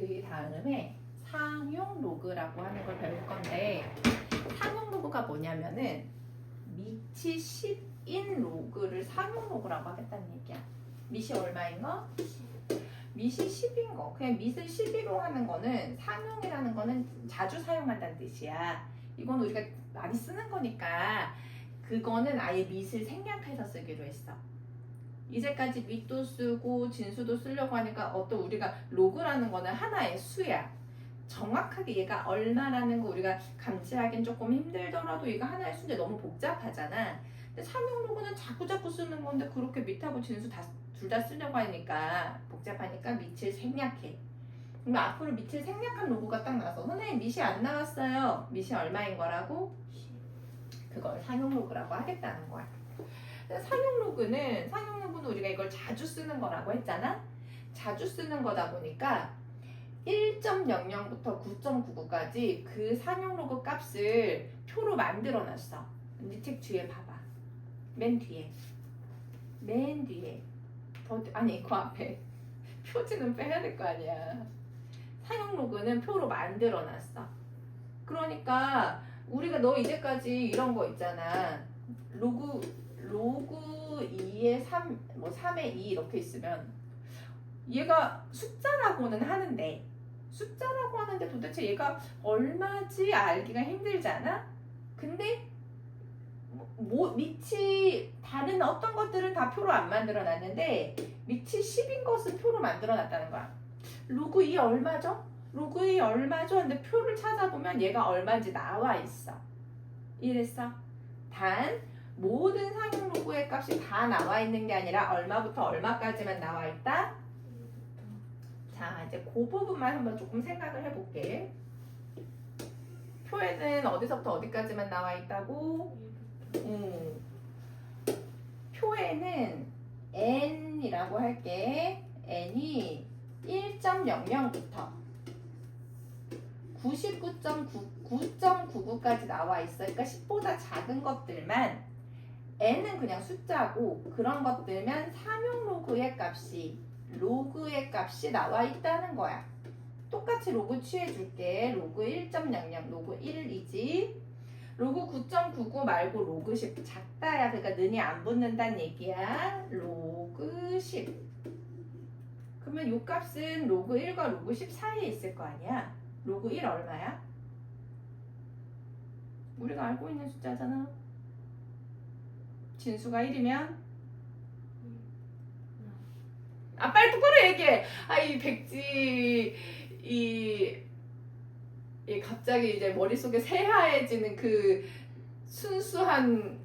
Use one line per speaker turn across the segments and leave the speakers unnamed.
그 다음에 상용 로그라고 하는 걸 배울 건데 상용 로그가 뭐냐면은 밑이 10인 로그를 상용 로그라고 하겠다는 얘기야. 밑이 얼마인 거? 밑이 10인 거. 그냥 밑을 12로 하는 거는 상용이라는 거는 자주 사용한다는 뜻이야. 이건 우리가 많이 쓰는 거니까 그거는 아예 밑을 생략해서 쓰기로 했어. 이제까지 밑도 쓰고 진수도 쓰려고 하니까 어떤 우리가 로그라는 거는 하나의 수야. 정확하게 얘가 얼마라는 거 우리가 감지하기는 조금 힘들더라도 이거 하나의 수인데 너무 복잡하잖아. 근데 상용 로그는 자꾸자꾸 쓰는 건데 그렇게 밑하고 진수 다 둘 다 쓰려고 하니까 복잡하니까 밑을 생략해. 그럼 앞으로 밑을 생략한 로그가 딱 나서 선생님 밑이 안 나왔어요. 밑이 얼마인 거라고? 그걸 상용 로그라고 하겠다는 거야. 상용 로그는 상용 로그는 우리가 이걸 자주 쓰는 거라고 했잖아. 자주 쓰는 거다 보니까 1.00부터 9.99까지 그 상용 로그 값을 표로 만들어 놨어. 네책 뒤에 봐봐. 맨 뒤에. 맨 뒤에. 더, 뒤- 아니, 그 앞에. 표지는 빼야 될 거 아니야. 상용 로그는 표로 만들어 놨어. 그러니까 우리가 너 이제까지 이런 거 있잖아. 로그 로그 2에 3, 뭐 3에 2 이렇게 있으면 얘가 숫자라고는 하는데 숫자라고 하는데 도대체 얘가 얼마지 알기가 힘들잖아. 근데 뭐 밑이 다른 어떤 것들은 다 표로 안 만들어 놨는데 밑이 10인 것은 표로 만들어 놨다는 거야. 로그 2 얼마죠? 로그 2 얼마죠? 근데 표를 찾아보면 얘가 얼마인지 나와 있어. 이랬어. 단 모든 상용 로그의 값이 다 나와 있는 게 아니라 얼마부터 얼마까지만 나와 있다. 자, 이제 그 부분만 한번 조금 생각을 해볼게. 표에는 어디서부터 어디까지만 나와 있다고? 음. 표에는 n이라고 할게. n이 1.00부터 99.99까지 나와 있어. 그러니까 10보다 작은 것들만 n은 그냥 숫자고 그런 것들만 상용 로그의 값이 로그의 값이 나와 있다는 거야. 똑같이 로그 취해줄게. 로그 1.00, 로그 1이지. 로그 9.99 말고 로그 10 작다야. 그러니까 는이 안 붙는다는 얘기야. 로그 10. 그러면 요 값은 로그 1과 로그 10 사이에 있을 거 아니야. 로그 1 얼마야? 우리가 알고 있는 숫자잖아. 진수가 1이면 아 빨리 똑바로 얘기해. 아 이 백지 이, 이 갑자기 이제 머릿속에 새하얘지는 그 순수한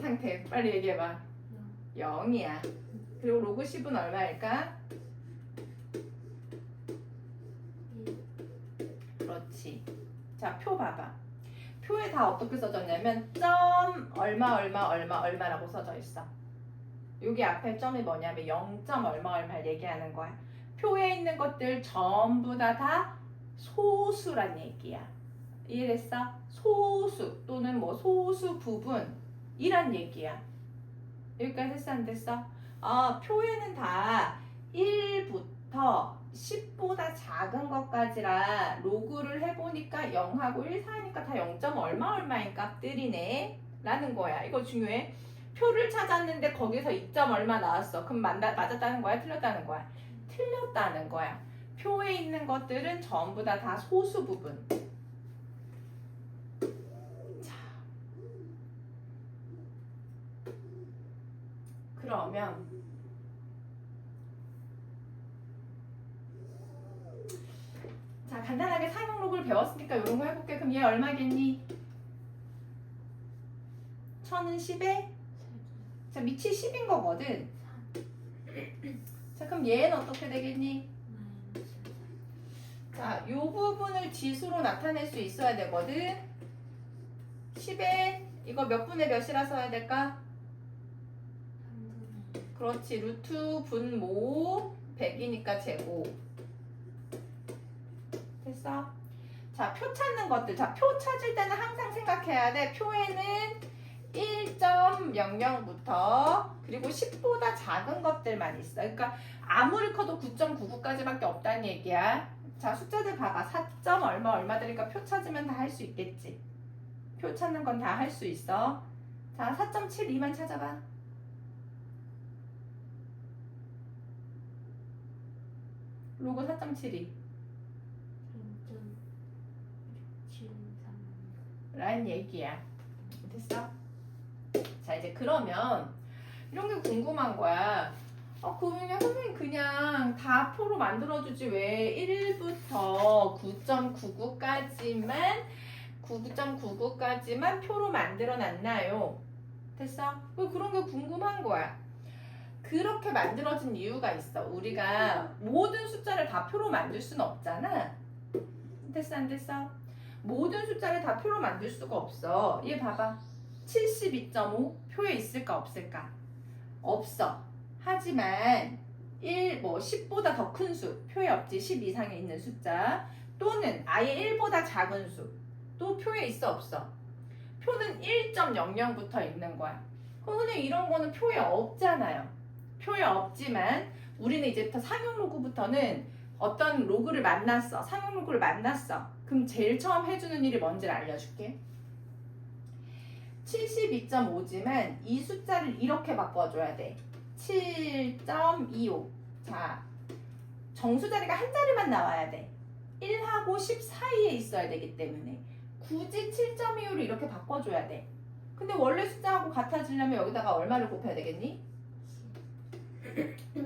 상태 빨리 얘기해봐. 0이야. 그리고 로그 10은 얼마일까? 그렇지. 자, 표 봐봐. 표에 다 어떻게 써졌냐면 점 얼마 얼마 얼마 얼마라고 써져 있어. 여기 앞에 점이 뭐냐면 0. 얼마 얼마를 얘기하는 거야. 표에 있는 것들 전부 다 다 소수란 얘기야. 이해됐어? 소수 또는 뭐 소수 부분이란 얘기야. 여기까지 됐어 안 됐어? 아, 표에는 다 1부터 10보다 작은 것까지라 로그를 해보니까 0하고 1 사이니까 다 0. 얼마 얼마인 값들이네 라는 거야. 이거 중요해. 표를 찾았는데 거기서 2. 얼마 나왔어. 그럼 맞다, 맞았다는 거야? 틀렸다는 거야? 틀렸다는 거야. 표에 있는 것들은 전부 다 다 소수 부분. 자. 그러면 자 간단하게 사용 로그를 배웠으니까 이런 거 해볼게. 얘 얼마겠니? 천은 10에 자 밑이 10인 거거든. 자 그럼 얘는 어떻게 되겠니? 자, 요 부분을 지수로 나타낼 수 있어야 되거든. 10에 이거 몇 분의 몇이라 써야 될까? 그렇지. 루트 분모 100이니까 제곱. 됐어? 자, 표 찾는 것들. 자, 표 찾을 때는 항상 생각해야 돼. 표에는 1.00부터 그리고 10보다 작은 것들만 있어. 그러니까 아무리 커도 9.99까지밖에 없다는 얘기야. 자, 숫자들 봐봐. 4점 얼마 얼마 되니까 표 찾으면 다 할 수 있겠지. 표 찾는 건 다 할 수 있어. 자, 4.72만 찾아봐. 로고 4.72. 라는 얘기야. 됐어? 자, 이제 그러면 이런 게 궁금한 거야. 어, 그러면 선생님 그냥 다 표로 만들어주지 왜 1부터 9.99까지만 9.99까지만 표로 만들어 놨나요? 됐어? 왜 그런 게 궁금한 거야. 그렇게 만들어진 이유가 있어. 우리가 모든 숫자를 다 표로 만들 수는 없잖아. 됐어, 안 됐어? 모든 숫자를 다 표로 만들 수가 없어. 얘 봐봐. 72.5 표에 있을까 없을까? 없어. 하지만 1, 뭐 10보다 더 큰 수, 표에 없지 10 이상에 있는 숫자 또는 아예 1보다 작은 수, 또 표에 있어 없어? 표는 1.00부터 있는 거야. 그럼 선생님 이런 거는 표에 없잖아요. 표에 없지만 우리는 이제부터 상용 로그부터는 어떤 로그를 만났어. 상용 로그를 만났어. 그럼 제일 처음 해주는 일이 뭔지를 알려줄게. 72.5지만 이 숫자를 이렇게 바꿔줘야 돼. 7.25. 자, 정수 자리가 한 자리만 나와야 돼. 1하고 10 사이에 있어야 되기 때문에 굳이 7.25로 이렇게 바꿔줘야 돼. 근데 원래 숫자하고 같아지려면 여기다가 얼마를 곱해야 되겠니?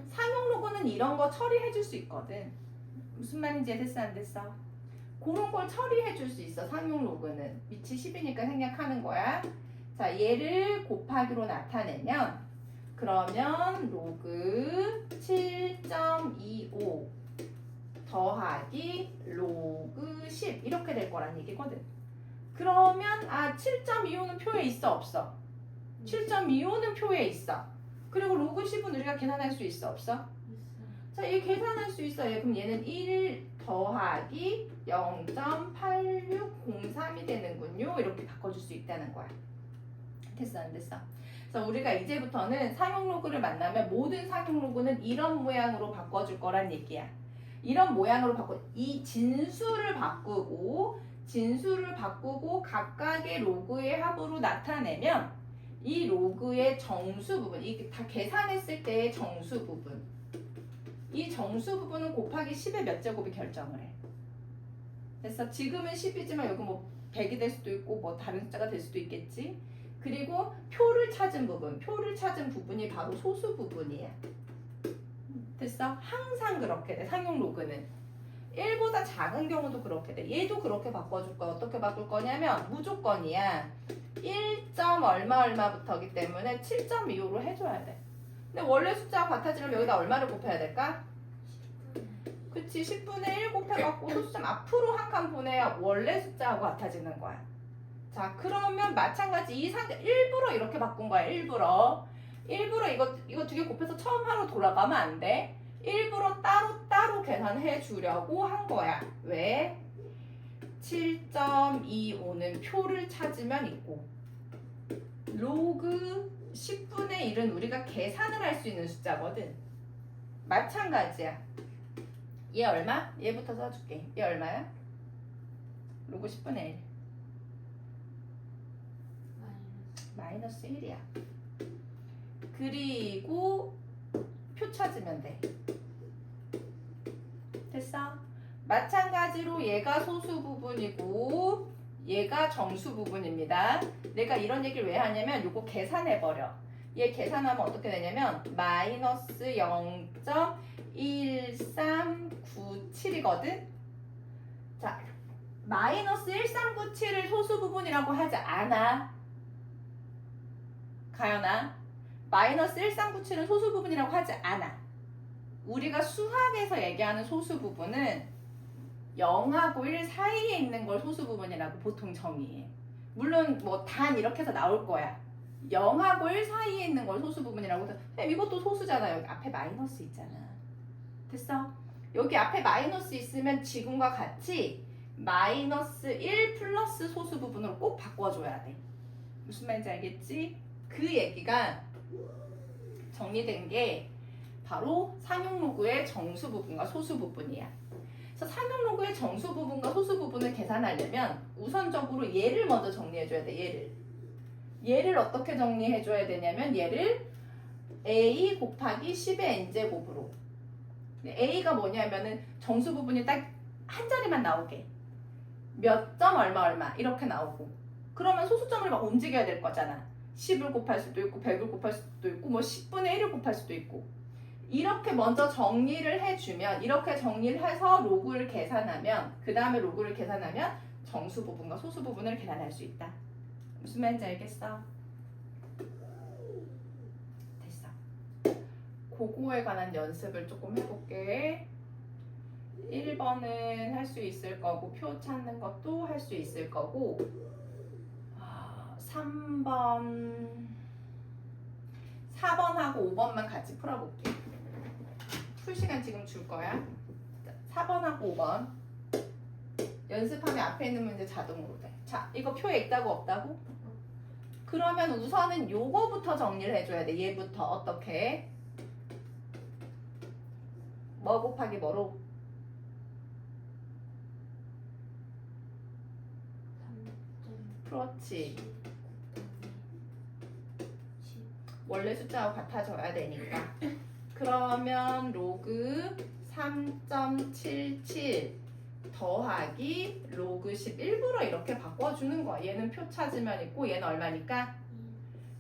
상용 로고는 이런 거 처리해 줄 수 있거든. 무슨 말인지 됐어 안 됐어? 그런 걸 처리해 줄 수 있어 상용 로그는 밑이 10이니까 생략하는 거야. 자 얘를 곱하기로 나타내면 그러면 로그 7.25 더하기 로그 10 이렇게 될 거란 얘기거든. 그러면 아 7.25는 표에 있어 없어? 7.25는 표에 있어. 그리고 로그 10은 우리가 계산할 수 있어 없어? 자, 얘 계산할 수 있어. 얘 그럼 얘는 1 더하기 0.8603이 되는군요. 이렇게 바꿔줄 수 있다는 거야. 됐어, 안 됐어? 그래서 우리가 이제부터는 상용 로그를 만나면 모든 상용 로그는 이런 모양으로 바꿔줄 거란 얘기야. 이런 모양으로 바꿔 이 진수를 바꾸고 진수를 바꾸고 각각의 로그의 합으로 나타내면 이 로그의 정수 부분, 이게 다 계산했을 때의 정수 부분. 이 정수 부분은 곱하기 10의 몇 제곱이 결정을 해. 됐어? 지금은 10이지만 여기 뭐 100이 될 수도 있고 뭐 다른 숫자가 될 수도 있겠지. 그리고 표를 찾은 부분, 표를 찾은 부분이 바로 소수 부분이야. 됐어? 항상 그렇게 돼. 상용 로그는. 1보다 작은 경우도 그렇게 돼. 얘도 그렇게 바꿔줄 거야. 어떻게 바꿀 거냐면 무조건이야. 1. 얼마 얼마부터기 때문에 7.25로 해줘야 돼. 근데 원래 숫자가 같아지려면 여기다 얼마를 곱해야 될까? 그치 10분의 1 곱해갖고 소수점 앞으로 한 칸 보내야 원래 숫자하고 같아지는 거야. 자 그러면 마찬가지 이 상태 일부러 이렇게 바꾼 거야 일부러. 일부러 이거 이거 두 개 곱해서 처음 하러 돌아가면 안돼. 일부러 따로 따로 계산해 주려고 한 거야. 왜? 7.25는 표를 찾으면 있고. 로그 10분의 1은 우리가 계산을 할 수 있는 숫자거든. 마찬가지야. 얘 얼마? 얘부터 써줄게. 얘 얼마야? 로그 10분의 1. 마이너스 1이야. 그리고 표 찾으면 돼. 됐어? 마찬가지로 얘가 소수 부분이고 얘가 정수 부분입니다. 내가 이런 얘기를 왜 하냐면 요거 계산해버려. 얘 계산하면 어떻게 되냐면 마이너스 0.1397이거든. 자, 마이너스 1397을 소수 부분이라고 하지 않아. 가연아. 마이너스 1397은 소수 부분이라고 하지 않아. 우리가 수학에서 얘기하는 소수 부분은 0하고 1 사이에 있는 걸 소수 부분이라고 보통 정의해. 물론 뭐 단 이렇게 해서 나올 거야. 0하고 1 사이에 있는 걸 소수 부분이라고 해서 야, 이것도 소수잖아. 여기 앞에 마이너스 있잖아. 됐어? 여기 앞에 마이너스 있으면 지금과 같이 마이너스 1 플러스 소수 부분으로 꼭 바꿔줘야 돼. 무슨 말인지 알겠지? 그 얘기가 정리된 게 바로 상용 로그의 정수 부분과 소수 부분이야. 그래서 그래서 상용 로그의 정수 부분과 소수 부분을 계산하려면 우선적으로 얘를 먼저 정리해줘야 돼. 얘를. 얘를 어떻게 정리해줘야 되냐면 얘를 a 곱하기 10의 n제곱으로 a가 뭐냐면은 정수 부분이 딱 한 자리만 나오게 몇 점 얼마 얼마 이렇게 나오고 그러면 소수점을 막 움직여야 될 거잖아 10을 곱할 수도 있고 100을 곱할 수도 있고 뭐 10분의 1을 곱할 수도 있고 이렇게 먼저 정리를 해주면 이렇게 정리를 해서 로그를 계산하면 그 다음에 로그를 계산하면 정수 부분과 소수 부분을 계산할 수 있다. 무슨 말인지 알겠어? 됐어. 그거에 관한 연습을 조금 해볼게. 1번은 할 수 있을 거고 표 찾는 것도 할 수 있을 거고 아, 3번 4번하고 5번만 같이 풀어볼게 풀 시간 지금 줄 거야? 자, 4번하고 5번. 연습하면 앞에 있는 문제 자동으로 돼 자 이거 표에 있다고 없다고? 그러면 우선은 요거부터 정리를 해줘야 돼. 얘부터 어떻게? 뭐 곱하기 뭐로? 그렇지. 원래 숫자하고 같아져야 되니까 그러면 로그 3.77 더하기 로그 10 일부러 이렇게 바꿔주는 거야. 얘는 표 찾으면 있고 얘는 얼마니까?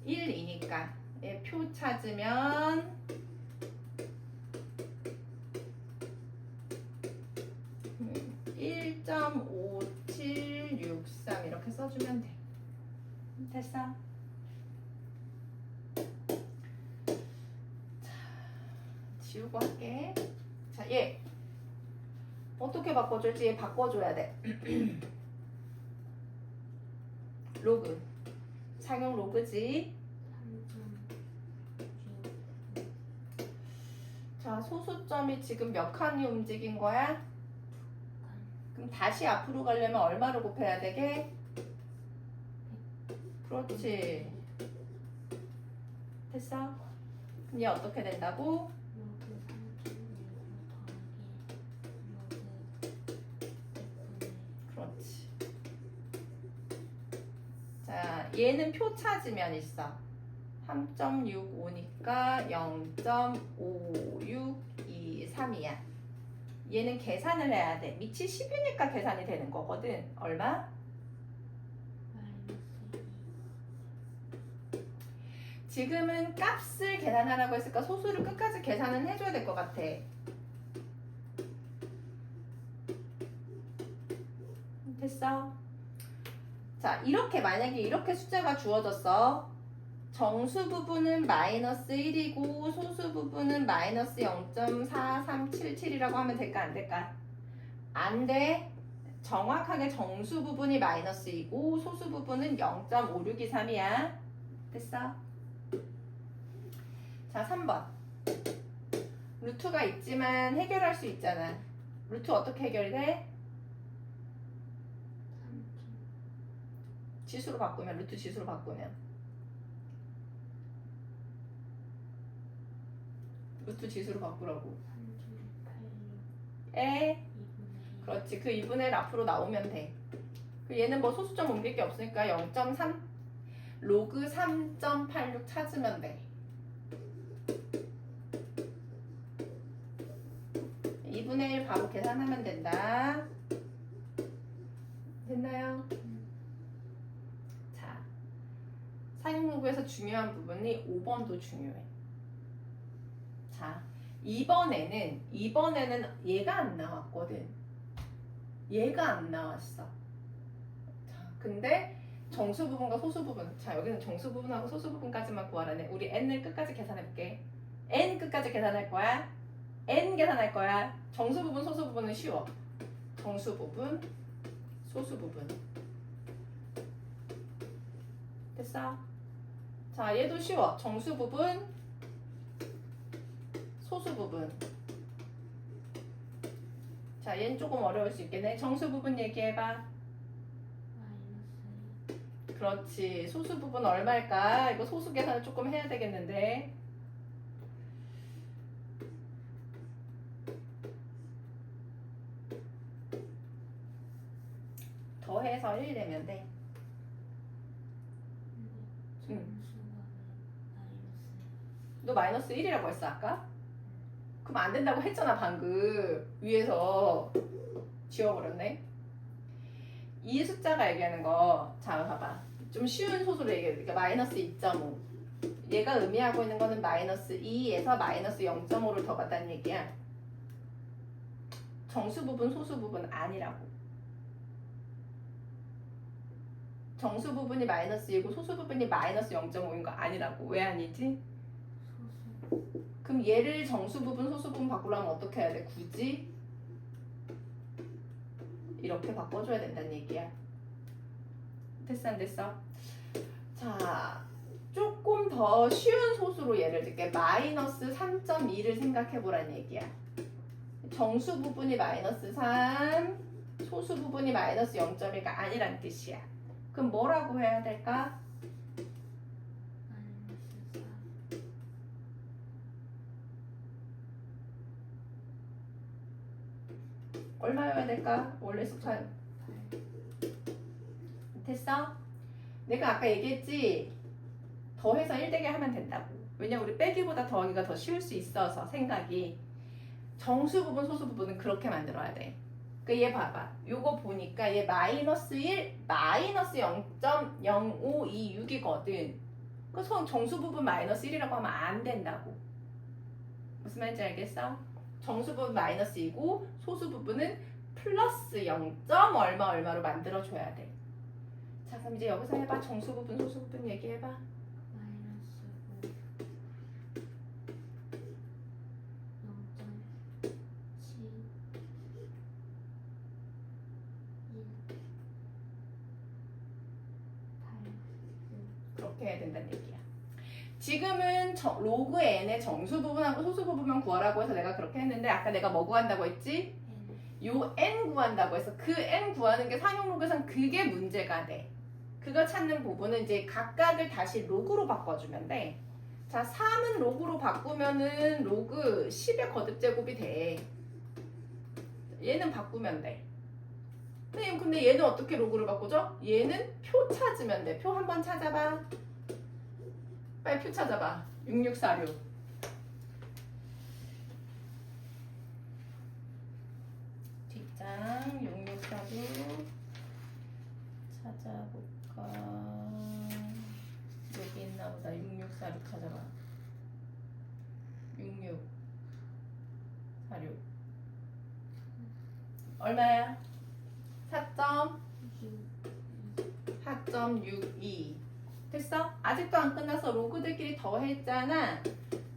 1이니까. 얘 표 찾으면 음, 1.5763 이렇게 써주면 돼. 됐어 지우고 할게. 자, 얘. 어떻게 바꿔줄지 얘 바꿔줘야 돼. 로그. 상용 로그지. 자, 소수점이 지금 몇 칸이 움직인 거야? 그럼 다시 앞으로 가려면 얼마로 곱해야 되게? 그렇지. 됐어? 그럼 얘 어떻게 된다고? 그렇지. 자, 얘는 표 찾으면 있어. 3.65니까 0.5623이야. 얘는 계산을 해야 돼. 밑이 10이니까 계산이 되는 거거든. 얼마? 지금은 값을 계산하라고 했으니까 소수를 끝까지 계산은 해줘야 될 것 같아. 됐어? 자, 이렇게 만약에 이렇게 숫자가 주어졌어. 정수 부분은 마이너스 1이고 소수 부분은 마이너스 0.4377이라고 하면 될까 안 될까? 안 돼. 정확하게 정수 부분이 마이너스 2고 소수 부분은 0.5623이야. 됐어? 자, 3번. 루트가 있지만 해결할 수 있잖아. 루트 어떻게 해결돼? 지수로 바꾸면 루트 지수로 바꾸면. 루트 지수로 바꾸라고. 에? 그렇지. 그 2분의 1 앞으로 나오면 돼그 얘는 뭐 소수점 옮길 게 없으니까 0.3 로그 3.86 찾으면 돼. 2분의 1 바로 계산하면 된다. 됐나요? 자, 사용로그에서 중요한 부분이 5번도 중요해. 자, 2번에는 2번에는 얘가 안 나왔거든. 얘가 안 나왔어. 자, 근데 정수 부분과 소수 부분. 자, 여기는 정수 부분하고 소수 부분까지만 구하라네. 우리 n을 끝까지 계산해 볼게. n 끝까지 계산할 거야. n 계산할 거야. 정수 부분, 소수 부분은 쉬워. 정수 부분, 소수 부분. 됐어? 자, 얘도 쉬워. 정수 부분, 소수 부분. 자, 얘는 조금 어려울 수 있겠네. 정수 부분 얘기해봐. 그렇지. 소수 부분 얼마일까? 이거 소수 계산을 조금 해야 되겠는데. 더해서 1 되면 돼. 너 마이너스 1이라고 했어 아까? 그럼 안 된다고 했잖아 방금. 위에서. 지워버렸네. 이 숫자가 얘기하는 거 자 봐봐. 좀 쉬운 소수로 얘기해 그러니까 마이너스 2.5 얘가 의미하고 있는 거는 마이너스 2에서 마이너스 0.5를 더 받다는 얘기야. 정수 부분 소수 부분 아니라고. 정수 부분이 마이너스 2고 소수 부분이 마이너스 0.5인 거 아니라고. 왜 아니지? 그럼 얘를 정수 부분, 소수 부분 바꾸려면 어떻게 해야 돼? 굳이 이렇게 바꿔줘야 된다는 얘기야. 됐어, 안 됐어? 자, 조금 더 쉬운 소수로 예를 들게 마이너스 3.2를 생각해 보라는 얘기야. 정수 부분이 마이너스 3, 소수 부분이 마이너스 0.1가 아니란 뜻이야. 그럼 뭐라고 해야 될까? 얼마여야 될까? 원래 속한 됐어? 내가 아까 얘기했지 더해서 1 되게 하면 된다고 왜냐 우리 빼기보다 더하기가 더 쉬울 수 있어서 생각이 정수 부분 소수 부분은 그렇게 만들어야 돼. 그얘 봐봐. 요거 보니까 얘 마이너스 1 마이너스 0.0526이거든. 그 성- 정수 부분 마이너스 1이라고 하면 안 된다고. 무슨 말인지 알겠어? 정수 부분 마이너스 2고 소수 부분은 플러스 0. 얼마 얼마로 만들어 줘야 돼. 자, 그럼 이제 여기서 해봐. 정수 부분, 소수 부분 얘기해봐. 그렇게 해야 된다는 얘기야. 지금은 저- 로그 n의 정수 부분하고 소수 부분만 구하라고 해서 내가 그렇게 했는데 아까 내가 뭐 구한다고 했지? 요 n 구한다고 해서 그 n 구하는 게 상용 로그상 그게 문제가 돼. 그거 찾는 부분은 이제 각각을 다시 로그로 바꿔주면 돼. 자, 3은 로그로 바꾸면은 로그 10의 거듭 제곱이 돼. 얘는 바꾸면 돼. 선생님, 근데 얘는 어떻게 로그를 바꾸죠? 얘는 표 찾으면 돼. 표 한번 찾아봐. 빨리 표 찾아봐. 6646. 뒷장 6646 찾아볼까? 여기 있나 보다. 6646 찾아봐. 66 46 얼마야? 4점 4.62 됐어? 아직도 안 끝나서 로그들끼리 더했잖아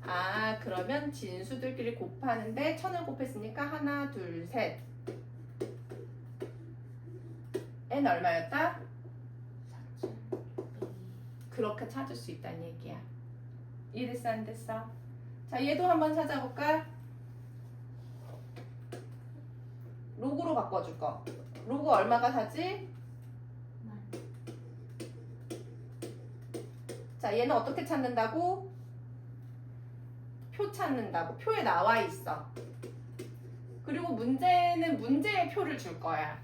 아 그러면 진수들끼리 곱하는데 천을 곱했으니까 하나 둘 셋 n 얼마였다? 그렇게 찾을 수 있다는 얘기야 이해됐어 안 됐어? 자 얘도 한번 찾아볼까? 로그로 바꿔줄 거 로그 얼마가 사지? 자, 얘는 어떻게 찾는다고? 표 찾는다고. 표에 나와 있어. 그리고 문제는 문제의 표를 줄 거야.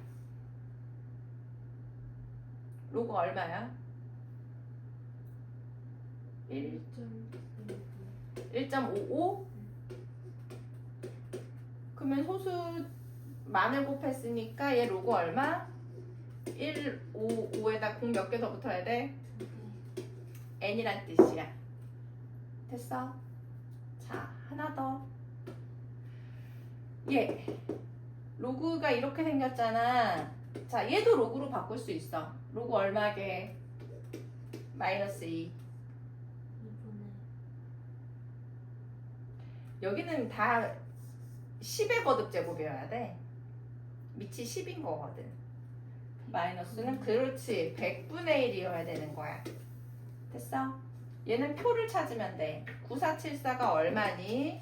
로그 얼마야? 1, 1.55? 그러면 소수 만을 곱했으니까 얘 로그 얼마? 1, 5, 5에다 공 몇 개 더 붙어야 돼? N이란 뜻이야. 됐어? 자, 하나 더. 얘. 로그가 이렇게 생겼잖아. 자, 얘도 로그로 바꿀 수 있어. 로그 얼마게? 마이너스 2. 여기는 다 10의 거듭 제곱이어야 돼. 밑이 10인 거거든. 마이너스는 그렇지. 100분의 1이어야 되는 거야. 됐어? 얘는 표를 찾으면 돼. 9474가 얼마니?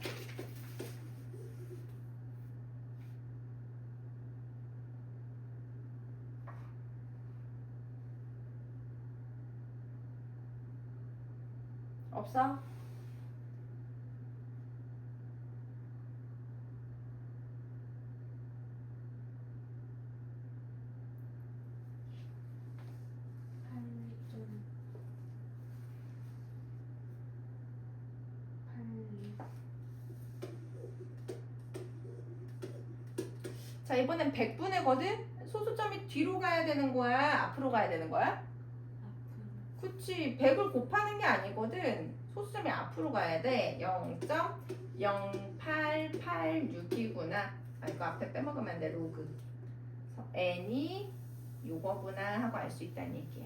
없어? 자 이번엔 100분의거든? 소수점이 뒤로 가야 되는 거야? 앞으로 가야 되는 거야? 그치. 100을 곱하는 게 아니거든. 소수점이 앞으로 가야 돼. 0.0886이구나. 아 이거 앞에 빼먹으면 안돼 로그. n이 요거구나 하고 알 수 있다는 얘기야.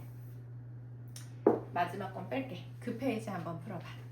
마지막 건 뺄게. 그 페이지 한번 풀어봐